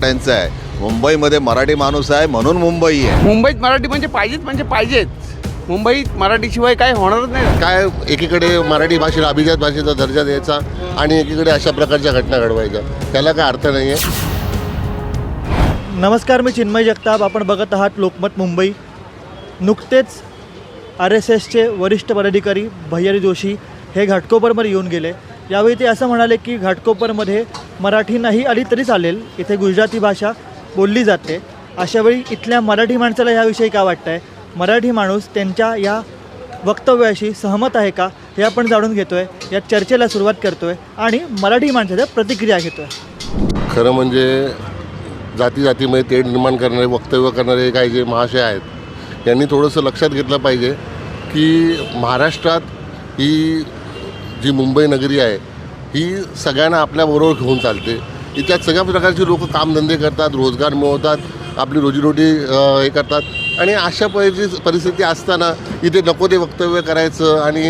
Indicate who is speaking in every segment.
Speaker 1: त्यांचं आहे. मुंबईमध्ये मराठी माणूस आहे म्हणून मुंबई आहे.
Speaker 2: मुंबईत मराठी म्हणजे पाहिजेच म्हणजे पाहिजेच. मुंबईत मराठीशिवाय काय होणारच नाही.
Speaker 3: काय एकीकडे मराठी भाषेला अभिजात भाषेचा दर्जा द्यायचा आणि एकीकडे अशा प्रकारच्या घटना घडवायच्या. त्याला काय अर्थ नाही आहे
Speaker 4: नमस्कार मी चिन्मय जगताप. आपण बघत आहात लोकमत मुंबई. नुकतेच आर एस एसचे वरिष्ठ पदाधिकारी भैयारी जोशी हे घाटकोपरमध्ये येऊन गेले. यावेळी ते असं म्हणाले की घाटकोपरमध्ये मराठी नाही आली तरी चालेल. इथे गुजराती भाषा बोलली जाते. अशावेळी इथल्या मराठी माणसाला ह्याविषयी काय वाटतं आहे मराठी माणूस त्यांच्या या वक्तव्याशी सहमत आहे का? हे आपण जाणून घेतो आहे या चर्चेला सुरुवात करतो आहे आणि मराठी माणसाच्या प्रतिक्रिया घेतो आहे
Speaker 3: खरं म्हणजे जाती जातीमध्ये तेढ निर्माण करणारे वक्तव्य करणारे काही जे महाशय आहेत यांनी थोडंसं लक्षात घेतलं पाहिजे की महाराष्ट्रात ही जी मुंबई नगरी आहे ही सगळ्यांना आपल्याबरोबर घेऊन चालते. इथल्या सगळ्या प्रकारची लोक कामधंदे करतात रोजगार मिळवतात आपली रोजीरोटी हे करतात. आणि अशा परिस्थिती परिस्थिती असताना इथे नको ते वक्तव्य करायचं आणि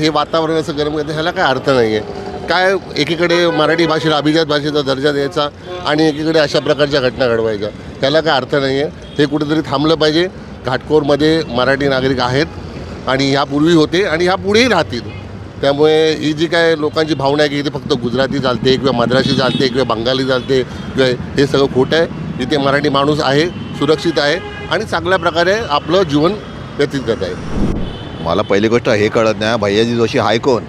Speaker 3: हे वातावरण असं गरम करायचं ह्याला काय अर्थ नाही आहे काय एकीकडे मराठी भाषेला अभिजात भाषेचा दर्जा द्यायचा आणि एकीकडे अशा प्रकारच्या घटना घडवायच्या. त्याला काय अर्थ नाही आहे हे कुठेतरी थांबलं पाहिजे. घाटकोरमध्ये मराठी नागरिक आहेत आणि ह्यापूर्वी होते आणि ह्या पुढेही राहतील. त्यामुळे ही जी काय लोकांची भावना आहे की इथे फक्त गुजराती चालते किंवा मद्रासी चालते किंवा बंगाली चालते किंवा हे सगळं खोटं आहे. इथे मराठी माणूस आहे सुरक्षित आहे आणि चांगल्या प्रकारे आपलं जीवन व्यतीत करत आहे.
Speaker 1: मला पहिली गोष्ट हे कळत नाही भैयाजी जोशी हाय कोण?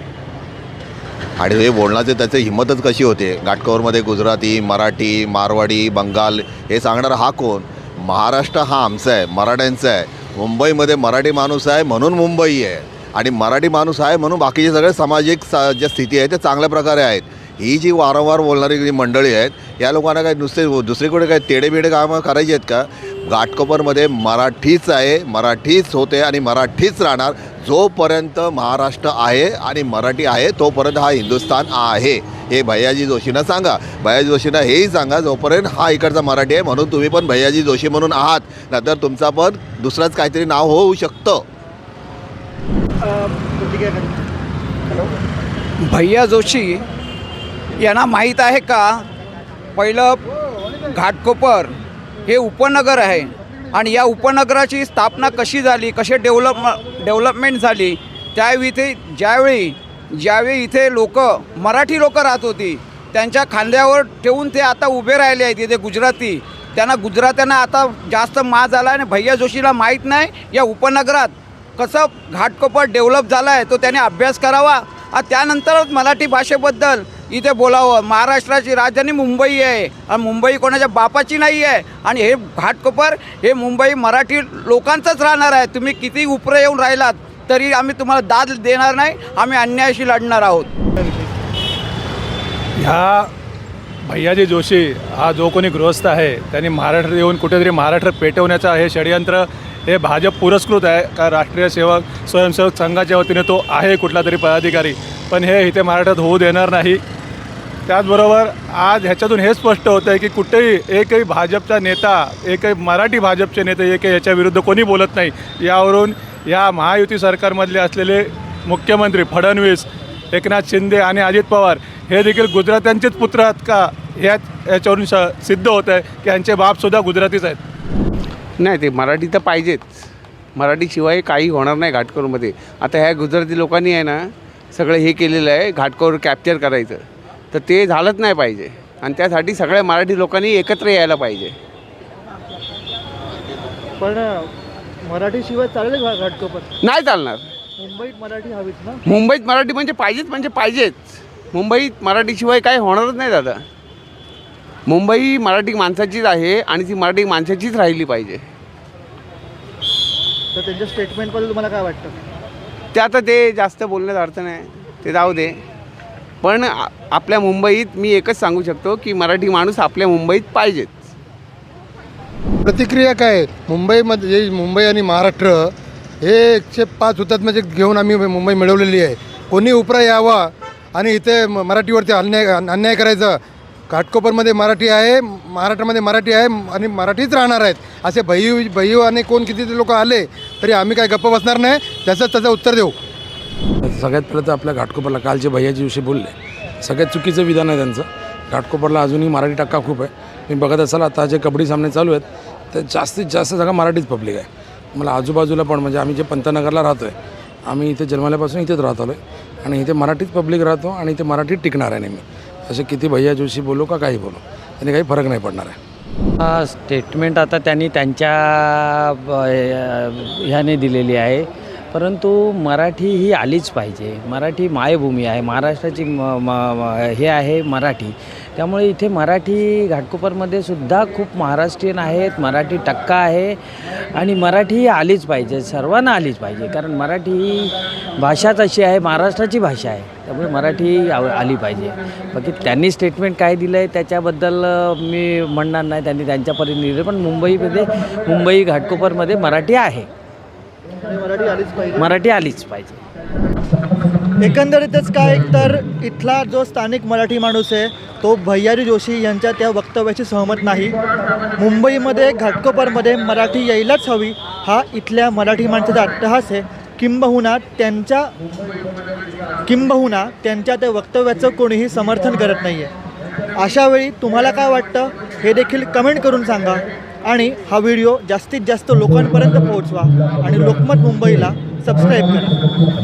Speaker 1: आणि हे बोलण्याचे त्याचे हिंमतच कशी होते? घाटकोरमध्ये गुजराती मराठी मारवाडी बंगाल हे सांगणारा हा कोण? महाराष्ट्र हा आमचा आहे मराठ्यांचा आहे. मुंबईमध्ये मराठी माणूस आहे म्हणून मुंबई आहे. आणि मराठी माणूस आहे म्हणून बाकीचे सगळे सामाजिक सा ज्या स्थिती आहे त्या चांगल्या प्रकारे आहेत. ही जी वारंवार बोलणारी जी मंडळी आहेत या लोकांना काय नुसते दुसरीकडे काय तेडेबिडे कामं करायची आहेत का? घाटकोपरमध्ये मराठीच आहे मराठीच होते आणि मराठीच राहणार जोपर्यंत महाराष्ट्र आहे आणि मराठी आहे तोपर्यंत हा हिंदुस्थान आहे. हे भैयाजी जोशींना सांगा. भैयाजी जोशींना हेही सांगा जोपर्यंत हा इकडचा मराठी आहे म्हणून तुम्ही पण भैयाजी जोशी म्हणून आहात. नाहीतर तुमचा पण दुसरंच काहीतरी नाव होऊ शकतं.
Speaker 2: भैया जोशी यांना माहीत आहे का पहिलं घाटकोपर हे उपनगर आहे आणि या उपनगराची स्थापना कशी झाली कशी डेव्हलप डेव्हलपमेंट झाली त्यावेळी इथे ज्यावेळी ज्यावेळी इथे लोक मराठी लोक राहत होती त्यांच्या खांद्यावर ठेवून ते आता उभे राहिले आहेत इथे गुजराती. त्यांना गुजरात्यांना आता जास्त मा झाला आणि भैया जोशीला माहीत नाही या उपनगरात कसं घाटकोपर डेव्हलप झाला आहे तो त्याने अभ्यास करावा. आणि त्यानंतरच मराठी भाषेबद्दल इथे बोलावं. महाराष्ट्राची राजधानी मुंबई आहे. आणि मुंबई कोणाच्या बापाची नाही आहे आणि हे घाटकोपर हे मुंबई मराठी लोकांचंच राहणार आहे. तुम्ही किती उपरे येऊन राहिलात तरी आम्ही तुम्हाला दाद देणार नाही. आम्ही अन्यायाशी लढणार आहोत.
Speaker 5: ह्या भैयाजी जोशी हा जो कोणी गृहस्थ आहे त्यांनी महाराष्ट्रात येऊन कुठेतरी महाराष्ट्र पेटवण्याचं हे षडयंत्र. हे भाजप पुरस्कृत आहे का राष्ट्रीय सेवक स्वयंसेवक संघाच्या वतीने तो आहे कुठला तरी पदाधिकारी. पण हे इथे महाराष्ट्रात होऊ देणार नाही. त्याचबरोबर आज ह्याच्यातून हे स्पष्ट होतं आहे की कुठेही एकही भाजपचा नेता एकही मराठी भाजपचे नेते एकही याच्या विरुद्ध कोणी बोलत नाही. यावरून या महायुती सरकारमधले असलेले मुख्यमंत्री फडणवीस एकनाथ शिंदे आणि अजित पवार हे देखील गुजरात्यांचेच पुत्र आहेत का? ह्यात याच्यावरून स सिद्ध होत आहे की यांचे बापसुद्धा गुजरातीच आहेत.
Speaker 2: नाही ते मराठी तर पाहिजेच. मराठीशिवाय काही होणार नाही घाटकोरमध्ये. आता ह्या गुजराती लोकांनी आहे ना सगळं हे केलेलं आहे घाटकोर कॅप्चर करायचं. तर ते झालंच नाही पाहिजे. आणि त्यासाठी सगळ्या मराठी लोकांनी एकत्र यायला पाहिजे.
Speaker 4: पण मराठी शिवाय चालेल घाटकोपर
Speaker 2: नाही चालणार.
Speaker 4: मुंबईत मराठी हवीच ना?
Speaker 2: मुंबईत मराठी म्हणजे पाहिजेच म्हणजे पाहिजेच. मुंबईत मराठीशिवाय काही होणारच नाही दादा. मुंबई मराठी माणसाचीच आहे आणि ती मराठी माणसाचीच राहिली पाहिजे.
Speaker 4: तर त्यांच्या स्टेटमेंटबद्दल तुम्हाला काय वाटतं?
Speaker 2: ते आता ते जास्त बोलण्यात अर्थ नाही. ते जाऊ दे. पण आपल्या मुंबईत मी एकच सांगू शकतो की मराठी माणूस आपल्या मुंबईत पाहिजेच
Speaker 6: प्रतिक्रिया काय आहे? मुंबईमध्ये मुंबई आणि महाराष्ट्र हे एकशे पाच हुतात्म्याचे घेऊन आम्ही मुंबई मिळवलेली आहे. कोणी उपरा यावा आणि इथे म- मराठीवरती अन्याय अन्याय करायचा घाटकोपरमध्ये मराठी आहे महाराष्ट्रामध्ये मराठी आहे आणि मराठीच राहणार आहेत. असे भयू भयू आणि कोण किती लोक आले तरी आम्ही काय गप्प बसणार नाही. त्याचं त्याचं उत्तर देऊ.
Speaker 7: सगळ्यात पहिलं तर आपल्या घाटकोपरला कालचे भैयाच्या दिवशी बोलले. सगळ्यात चुकीचं विधान आहे त्यांचं. घाटकोपरला अजूनही मराठी टक्का खूप आहे. मी बघत असाल आता जे कबड्डी सामने चालू आहेत तर जास्तीत जास्त सगळं मराठीच पब्लिक आहे. मला आजूबाजूला पण म्हणजे आम्ही जे पंतनगरला राहतो आहे आम्ही इथे जन्माल्यापासून इथेच राहत आलो आहे आणि इथे मराठीच पब्लिक राहतो आणि इथे मराठीत टिकणार आहे नेहमी. असे किती भैया जोशी बोलू का काही बोलू? त्याने काही फरक नाही पडणार आहे.
Speaker 8: स्टेटमेंट आता त्यांनी त्यांच्या ह्याने दिलेली आहे. परंतु मराठी ही आलीच पाहिजे. मराठी मायभूमी आहे. महाराष्ट्राची म म हे आहे मराठी. त्यामुळे इथे मराठी घाटकोपरमध्ये सुद्धा खूप महाराष्ट्रीयन आहेत. मराठी टक्का आहे. आणि मराठी ही आलीच पाहिजे. सर्वांना आलीच पाहिजे. कारण मराठी ही भाषाच अशी आहे. महाराष्ट्राची भाषा आहे. त्यामुळे मराठी आव- आली पाहिजे. बाकी त्यांनी स्टेटमेंट काय दिलं आहे त्याच्याबद्दल मी म्हणणार नाही. त्यांनी त्यांच्या परीने दिलं पण मुंबईमध्ये मुंबई घाटकोपरमध्ये मराठी आहे.
Speaker 4: मराठी आलीच पाहिजे.
Speaker 8: मराठी आलीच पाहिजे.
Speaker 4: एकंदरीतच काय तर इथला जो स्थानिक मराठी माणूस आहे तो भैयारी जोशी यांच्या त्या वक्तव्याशी सहमत नाही. मुंबईमध्ये घाटकोपरमध्ये मराठी यायलाच हवी हा इथल्या मराठी माणसाचा अट्टहास आहे. किंबहुना त्यांच्या किंबहुना त्यांच्या त्या वक्तव्याचं कोणीही समर्थन करत नाही आहे अशावेळी तुम्हाला काय वाटतं हे देखील कमेंट करून सांगा आणि हा व्हिडिओ जास्तीत जास्त लोकांपर्यंत पोहोचवा आणि लोकमत मुंबईला सबस्क्राईब करा.